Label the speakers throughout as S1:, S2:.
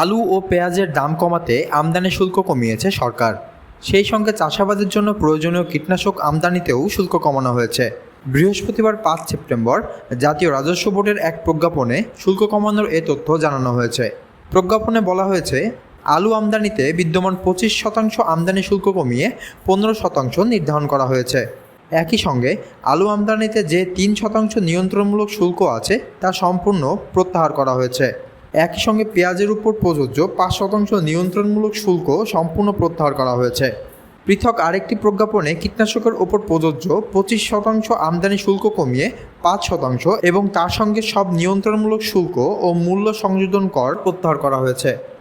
S1: আলু ও পেঁয়াজের দাম কমাতে আমদানি শুল্ক কমিয়েছে সরকার। সেই সঙ্গে চাষাবাদের জন্য প্রয়োজনীয় কীটনাশক আমদানিতেও শুল্ক কমানো হয়েছে। বৃহস্পতিবার পাঁচ সেপ্টেম্বর জাতীয় রাজস্ব বোর্ডের এক প্রজ্ঞাপনে শুল্ক কমানোর এ তথ্য জানানো হয়েছে। প্রজ্ঞাপনে বলা হয়েছে, আলু আমদানিতে বিদ্যমান পঁচিশ শতাংশ আমদানি শুল্ক কমিয়ে পনেরো শতাংশ নির্ধারণ করা হয়েছে। একই সঙ্গে, আলু আমদানিতে যে তিন শতাংশ নিয়ন্ত্রণমূলক শুল্ক আছে তা সম্পূর্ণ প্রত্যাহার করা হয়েছে। একই সঙ্গে পেঁয়াজের উপর প্রযোজ্য পাঁচ শতাংশ নিয়ন্ত্রণমূলক শুল্ক সম্পূর্ণ প্রত্যাহার করা হয়েছে। পৃথক আরেকটি প্রজ্ঞাপনে কীটনাশকের ওপর প্রযোজ্য পঁচিশ শতাংশ আমদানি শুল্ক কমিয়ে পাঁচ শতাংশ এবং তার সঙ্গে সব নিয়ন্ত্রণমূলক শুল্ক ও মূল্য সংযোজন কর প্রত্যাহার করা হয়েছে।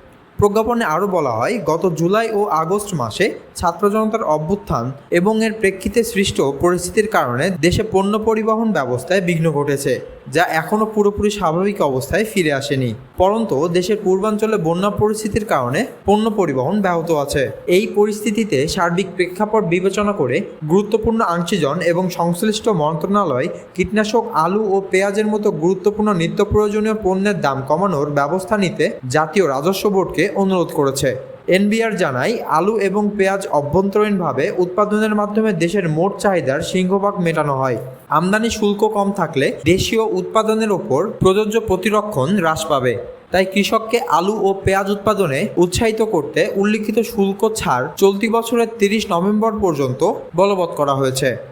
S1: প্রজ্ঞাপনে আরও বলা হয়, গত জুলাই ও আগস্ট মাসে ছাত্র জনতার অভ্যুত্থান এবং এর প্রেক্ষিতে সৃষ্ট পরিস্থিতির কারণে দেশে পণ্য পরিবহন ব্যবস্থায় বিঘ্ন ঘটেছে, যা এখনও পুরোপুরি স্বাভাবিক অবস্থায় ফিরে আসেনি। পরন্তু, দেশের পূর্বাঞ্চলে বন্যা পরিস্থিতির কারণে পণ্য পরিবহন ব্যাহত আছে। এই পরিস্থিতিতে সার্বিক প্রেক্ষাপট বিবেচনা করে গুরুত্বপূর্ণ আংশিজন এবং সংশ্লিষ্ট মন্ত্রণালয় কীটনাশক, আলু ও পেঁয়াজের মতো গুরুত্বপূর্ণ নিত্য প্রয়োজনীয় পণ্যের দাম কমানোর ব্যবস্থা নিতে জাতীয় রাজস্ব বোর্ডকে অনুরোধ করেছে। এনবিআর জানায়, আলু এবং পেঁয়াজ অভ্যন্তরীণভাবে উৎপাদনের মাধ্যমে দেশের মোট চাহিদার সিংহভাগ মেটানো হয়। আমদানি শুল্ক কম থাকলে দেশীয় উৎপাদনের ওপর প্রযোজ্য প্রতিরক্ষণ হ্রাস পাবে। তাই কৃষককে আলু ও পেঁয়াজ উৎপাদনে উৎসাহিত করতে উল্লিখিত শুল্ক ছাড় চলতি বছরের তিরিশ নভেম্বর পর্যন্ত বলবৎ করা হয়েছে।